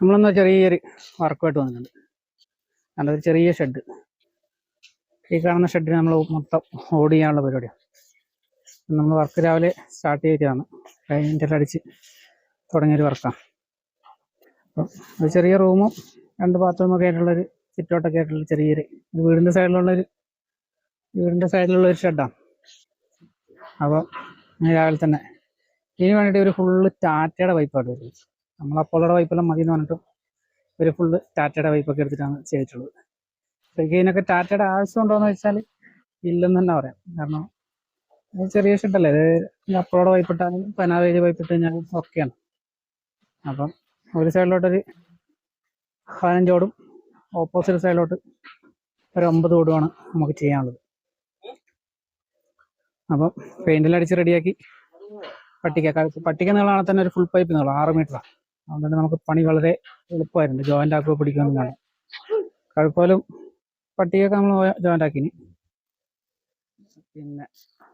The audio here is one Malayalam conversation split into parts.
നമ്മളൊന്ന് ചെറിയൊരു വർക്കുമായിട്ട് വന്നിട്ടുണ്ട്. ഒരു ചെറിയ ഷെഡ്. ഈ കാണുന്ന ഷെഡിന് നമ്മൾ മൊത്തം ഓട് ചെയ്യാനുള്ള പരിപാടിയാണ് നമ്മൾ വർക്ക് രാവിലെ സ്റ്റാർട്ട് ചെയ്തതാണ്. പെയിന്റെല്ലാം അടിച്ച് തുടങ്ങിയൊരു വർക്കാണ് അപ്പം ഒരു ചെറിയ റൂമും രണ്ട് ബാത്റൂമൊക്കെ ആയിട്ടുള്ളൊരു ചുറ്റോട്ടൊക്കെ ആയിട്ടുള്ള ചെറിയൊരു വീടിന്റെ സൈഡിലുള്ളൊരു വീടിന്റെ സൈഡിലുള്ള ഒരു ഷെഡാണ് അപ്പം രാവിലെ തന്നെ. ഇതിന് വേണ്ടിയിട്ട് ഒരു ഫുള്ള് ടാറ്റയുടെ പൈപ്പാണ് വരുന്നത്. നമ്മൾ അപ്പോളോടെ പൈപ്പെല്ലാം മതി എന്ന് പറഞ്ഞിട്ടും ഒരു ഫുള്ള് ടാറ്റയുടെ പൈപ്പൊക്കെ എടുത്തിട്ടാണ് ചെയ്തിട്ടുള്ളത്. ശരിക്കും ഇതിനൊക്കെ ടാറ്റയുടെ ആവശ്യം ഉണ്ടോ എന്ന് വെച്ചാൽ ഇല്ലെന്ന് തന്നെ പറയാം. കാരണം ചെറിയ ഷെഡല്ലേ ഇത് അപ്പോളോടെ വൈപ്പിട്ടാലും പനാവേലി ഇട്ട് കഴിഞ്ഞാൽ ഓക്കെയാണ് അപ്പം ഒരു സൈഡിലോട്ടൊരു പതിനഞ്ചോടും ഓപ്പോസിറ്റ് സൈഡിലോട്ട് ഒരു ഒമ്പത് ഓടുമാണ് നമുക്ക് ചെയ്യാനുള്ളത്. അപ്പം പെയിന്റിൽ അടിച്ച് റെഡിയാക്കി പട്ടിക്ക ക- പട്ടിക നീളമാണ് തന്നെ ഒരു ഫുൾ പൈപ്പ് നീളം ആറ് മീറ്ററാണ് അതുകൊണ്ട് നമുക്ക് പണി വളരെ എളുപ്പമായിരുന്നു ജോയിന്റ് ആക്കുക പിടിക്കുന്നതാണ് കഴുക്കോലും പട്ടിയൊക്കെ നമ്മൾ ജോയിന്റ് ആക്കിനി. പിന്നെ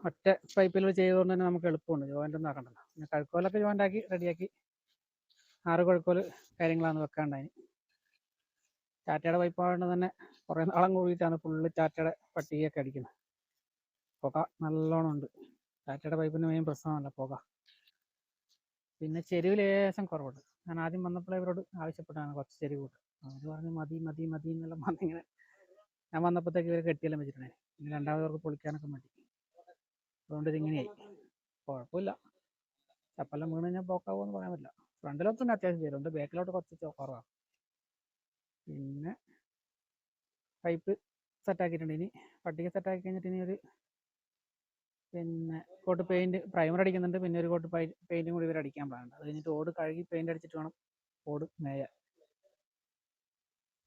ഒറ്റ പൈപ്പിൽ ചെയ്തുകൊണ്ട് തന്നെ നമുക്ക് എളുപ്പമുണ്ട്. ജോയിന്റ് ഒന്നും ആക്കണ്ടല്ലോ. പിന്നെ കഴുക്കോലൊക്കെ ജോയിന്റ് ആക്കി റെഡിയാക്കി ആറ് കുഴക്കോൽ കാര്യങ്ങളാണ് വെക്കാണ്ടായി ടാറ്റയുടെ പൈപ്പ് ആയതുകൊണ്ട് തന്നെ കുറേ നാളം കൂടിയിട്ടാണ് ഫുള്ള് ടാറ്റയുടെ പട്ടികയൊക്കെ അടിക്കുന്നത് പുക നല്ലോണം ഉണ്ട്. ടാറ്റയുടെ പൈപ്പിന് മെയിൻ പ്രശ്നമല്ല പുക. പിന്നെ ചെരുവ് ലേശം കുറവുണ്ട്. ഞാൻ ആദ്യം വന്നപ്പോഴേ ഇവരോട് ആവശ്യപ്പെട്ടാണ് കുറച്ച് ചെരുവ് കൂട്ട് അവർ പറഞ്ഞു മതി മതി മതി എന്നെല്ലാം വന്നിങ്ങനെ ഞാൻ വന്നപ്പോഴത്തേക്ക് ഇവർ കെട്ടിയെല്ലാം വെച്ചിട്ടുണ്ടായി. പിന്നെ രണ്ടാമത് അവർക്ക് പൊളിക്കാനൊക്കെ മതി അതുകൊണ്ട് ഇതിങ്ങനെയായി കുഴപ്പമില്ല. ചപ്പെല്ലാം വീണ് കഴിഞ്ഞാൽ പോക്കാവോന്ന് പറയാൻ പറ്റില്ല. ഫ്രണ്ടിലൊന്നും അത്യാവശ്യം ചേരുന്നുണ്ട് ബാക്കിലോട്ട് കുറച്ച് കുറവാണ്. പിന്നെ പൈപ്പ് സെറ്റാക്കിയിട്ടുണ്ട് ഇനി. പട്ടിക സെറ്റാക്കി കഴിഞ്ഞിട്ട് ഇനി ഒരു പിന്നെ കോട്ട് പെയിന്റ് പ്രൈമർ അടിക്കുന്നുണ്ട്. പിന്നെ ഒരു കോട്ട് പെയിന്റും കൂടി ഇവർ അടിക്കാൻ പാടുണ്ട്. അത് കഴിഞ്ഞിട്ട് ഓട് കഴുകി പെയിന്റ് അടിച്ചിട്ട് വേണം ഓട് മേയാൻ.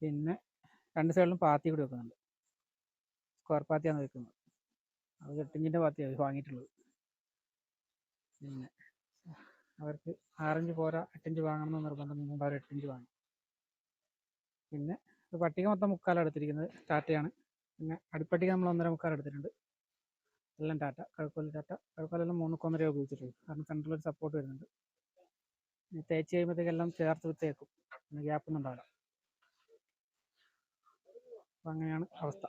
പിന്നെ രണ്ട് സൈഡിലും പാത്തി കൂടി വെക്കുന്നുണ്ട്. സ്ക്വയർ പാത്തിയാണ് വെക്കുന്നത്. അത് എട്ടിഞ്ചിന്റെ പാത്തിയാണ് വാങ്ങിയിട്ടുള്ളത്. പിന്നെ അവർക്ക് ആറിഞ്ച് പോരാ എട്ടിഞ്ച് വാങ്ങണമെന്ന് നിർബന്ധം അവർ എട്ടിഞ്ച് വാങ്ങി. പിന്നെ പട്ടിക മൊത്തം മുക്കാലാണ് എടുത്തിരിക്കുന്നത്. ടാറ്റയാണ്. പിന്നെ അടിപ്പട്ടിക നമ്മൾ ഒന്നര മുക്കാൽ എടുത്തിട്ടുണ്ട്. എല്ലാം ടാറ്റ കഴുക്കോൽ ടാറ്റ. കഴുക്കോലെല്ലാം മൂന്ന് കൊന്നര ഉപയോഗിച്ചിട്ടുള്ളൂ കാരണം സെൻട്രൽ ഒരു സപ്പോർട്ട് വരുന്നുണ്ട് തേച്ച് കഴിയുമ്പോഴത്തേക്കെല്ലാം ചേർത്ത് പിന്നെ ഗ്യാപ്പൊന്നും ഉണ്ടാവില്ല. അപ്പം അങ്ങനെയാണ് അവസ്ഥ.